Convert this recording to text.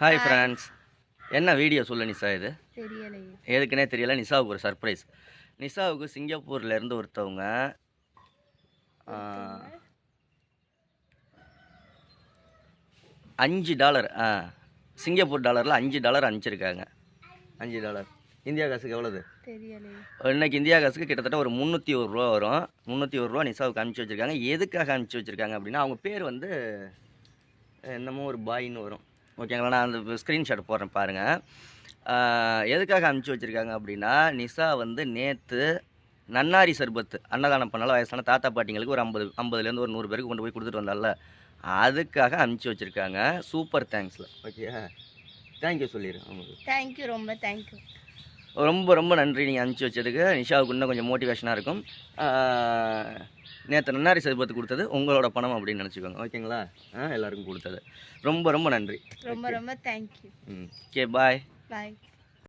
Hi friends என்ன video சொல்லு நிஷா இது? தெரியலையே. எதுக்குன்னே தெரியல நிஷாவுக்கு ஒரு சர்ப்ரைஸ் நிஷாவுக்கு சிங்கப்பூர்ல இருந்து ஒருத்தவங்க அஞ்சு டாலர் ஆ சிங்கப்பூர் டாலரில் அஞ்சு டாலர் அனுப்பிச்சிருக்காங்க. அஞ்சு டாலர். இந்தியா காசுக்கு எவ்வளோது இன்னைக்கு இந்தியா காசுக்கு கிட்டத்தட்ட ஒரு முந்நூற்றி ஒரு ரூபா வரும். முந்நூற்றி ஒரு ரூபா நிஷாவுக்கு அனுப்பிச்சி வச்சுருக்காங்க. எதுக்காக அனுப்பிச்சி வச்சுருக்காங்க அப்படின்னா அவங்க பேர் வந்து என்னமோ ஒரு பாயின்னு வரும். ஓகேங்களா? நான் அந்த ஸ்க்ரீன்ஷாட் போடுறேன் பாருங்கள் எதுக்காக அனுப்பிச்சி வச்சுருக்காங்க அப்படின்னா நிஷா வந்து நேற்று நன்னாரி சர்பத்து அன்னதானம் பண்ணால வயசான தாத்தா பாட்டிங்களுக்கு ஒரு ஐம்பது ஐம்பதுலேருந்து ஒரு நூறு பேருக்கு கொண்டு போய் கொடுத்துட்டு வந்தால அதுக்காக அனுப்பிச்சி வச்சுருக்காங்க. சூப்பர் தேங்க்ஸில் ஓகே தேங்க்யூ சொல்லிடுறேன் அவங்களுக்கு தேங்க்யூ ரொம்ப தேங்க்யூ ரொம்ப ரொம்ப நன்றி நீங்கள் அனுப்பிச்சி வச்சதுக்கு. நிஷாவுக்கு இன்னும் கொஞ்சம் மோட்டிவேஷனாக இருக்கும். நேற்று நன்னாரி சர்பத்து கொடுத்தது உங்களோட பணம் அப்படின்னு நினச்சிக்கோங்க. ஓகேங்களா? ஆ எல்லாருக்கும் கொடுத்தது. ரொம்ப ரொம்ப நன்றி. ரொம்ப ரொம்ப தேங்க்யூ ம் ஓகே பாய் பாய்